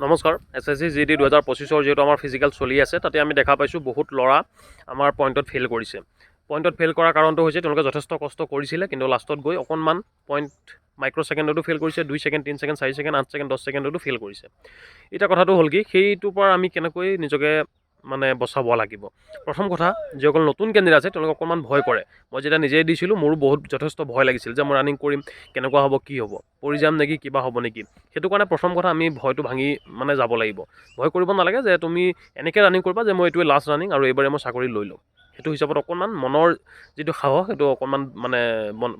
নমস্কাৰ S S C G D দুহেজাৰ পঁচিছৰ যিহেতু আমাৰ ফিজিকেল চলি আছে, তাতে আমি দেখা পাইছোঁ বহুত ল'ৰা আমাৰ পইণ্টত ফেইল কৰিছে। পইণ্টত ফেইল কৰাৰ কাৰণটো হৈছে তেওঁলোকে যথেষ্ট কষ্ট কৰিছিলে, কিন্তু লাষ্টত গৈ অকণমান পইণ্ট মাইক্ৰ' ছেকেণ্ডতো ফেইল কৰিছে, দুই ছেকেণ্ড তিনি ছেকেণ্ড চাৰি ছেকেণ্ড আঠ ছেকেণ্ড দহ ছেকেণ্ডতো ফেইল কৰিছে। এতিয়া কথাটো হ'ল কি, সেইটোৰ পৰা আমি কেনেকৈ নিজকে মানে বচাব লাগিব। প্ৰথম কথা, যিসকল নতুন কেণ্ডিডেট আছে তেওঁলোকে অকণমান ভয় কৰে। মই যেতিয়া নিজে দিছিলোঁ, মোৰো বহুত যথেষ্ট ভয় লাগিছিল যে মই ৰানিং কৰিম, কেনেকুৱা হ'ব, কি হ'ব, পৰি যাম নেকি, কিবা হ'ব নেকি। সেইটো কাৰণে প্ৰথম কথা আমি ভয়টো ভাঙি মানে যাব লাগিব। ভয় কৰিব নালাগে যে তুমি এনেকৈ ৰানিং কৰিবা যে মই এইটোৱে লাষ্ট ৰানিং আৰু এইবাৰে মই চাকৰি লৈ ল'ম। সেইটো হিচাপত অকণমান মনৰ যিটো সাহস, সেইটো অকণমান মানে মন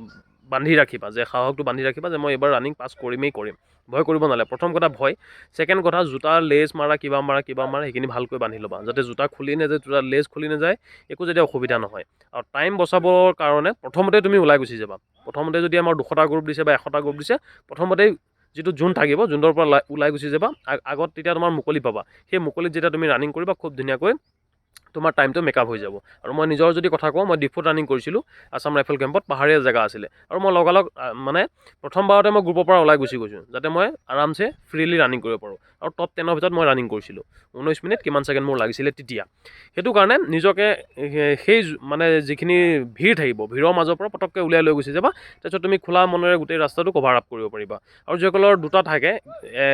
বান্ধি ৰাখিবা যে সাহসটো বান্ধি ৰাখিবা যে মই এইবাৰ ৰানিং পাছ কৰিমেই কৰিম। ভয় কৰিব নালাগে। প্ৰথম কথা ভয়। ছেকেণ্ড কথা জোতা লেজ মাৰা কিবা মাৰা কিবা মাৰা সেইখিনি ভালকৈ বান্ধি ল'বা। যাতে জোতা খুলি নাযায় জোতা লেজ খুলি নাযায় একো যাতে অসুবিধা নহয়। আৰু টাইম বচাবৰ কাৰণে প্ৰথমতে তুমি ওলাই গুচি যাবা। প্ৰথমতে যদি আমাৰ দুশটা গ্ৰুপ দিছে বা এশটা গ্ৰুপ দিছে প্ৰথমতেই যিটো জোন থাকিব জোনটোৰ পৰা ওলাই- গুচি যাবা আগত তেতিয়া তোমাৰ মুকলি পাবা। সেই মুকলিত যেতিয়া তুমি ৰানিং কৰিবা খুব ধুনীয়াকৈ তোমাৰ টাইমটো মেকআপ হৈ যাব। আৰু মই নিজৰ যদি কথা কওঁ মই ডিফুত ৰানিং কৰিছিলোঁ আছাম ৰাইফল কেম্পত পাহাৰীয়া জেগা আছিলে। আৰু মই লগালগ মানে প্ৰথমবাৰতে মই গ্ৰুপৰ পৰা ওলাই গুচি গৈছোঁ যাতে মই আৰামছে ফ্ৰীলি ৰানিং কৰিব পাৰোঁ। আৰু টপ টেনৰ ভিতৰত মই ৰানিং কৰিছিলোঁ। ঊনৈছ মিনিট কিমান ছেকেণ্ড মোৰ লাগিছিলে তেতিয়া। সেইটো কাৰণে নিজকে সেই মানে যিখিনি ভিৰ থাকিব ভিৰৰ মাজৰ পৰা পটককৈ উলিয়াই লৈ গুচি যাবা। তাৰপিছত তুমি খোলা মনেৰে গোটেই ৰাস্তাটো কভাৰ আপ কৰিব পাৰিবা। আৰু যিসকলৰ দুটা থাকে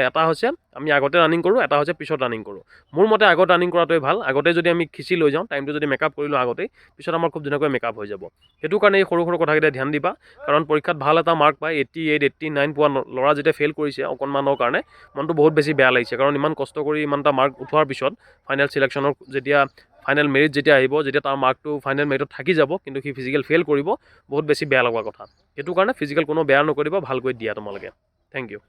এটা হৈছে আমি আগতে ৰানিং কৰোঁ, এটা হৈছে পিছত ৰানিং কৰোঁ। মোৰ মতে আগত ৰানিং কৰাটোৱে ভালো, আগতে যদি আমি খিচি লৈ যাওঁ টাইমটো যদি মেকআপ কৰিলোঁ আগতেই, পিছত আমাৰ খুব ধুনীয়াকৈ মেকআপ হৈ যাব। সেইটো কাৰণে এই সৰু সৰু কথাকেইটা ধ্যান দিবা, কাৰণ পৰীক্ষাত ভালো এটা মাৰ্ক পায় এইটি এইট এইটি নাইন পোৱা ল'ৰা যেতিয়া ফেইল কৰিছে অকণমানৰ কাৰণে, মনটো বহুত বেছি বেয়া লাগিছে। কাৰণ ইমান কষ্ট কৰি ইমান এটা মাৰ্ক উঠোৱাৰ পিছত ফাইনেল চিলেকশ্যনৰ যেতিয়া ফাইনেল মেৰিট যেতিয়া আহিব, যেতিয়া তাৰ মাৰ্কটো ফাইনেল মেৰিটত থাকি যাব, কিন্তু সি ফিজিকেল ফেইল কৰিব, বহুত বেছি বেয়া লগা কথা। সেইটো কাৰণে ফিজিকেল কোনো বেয়া নকৰিবা, ভালকৈ দিয়া তোমালোকে। Thank you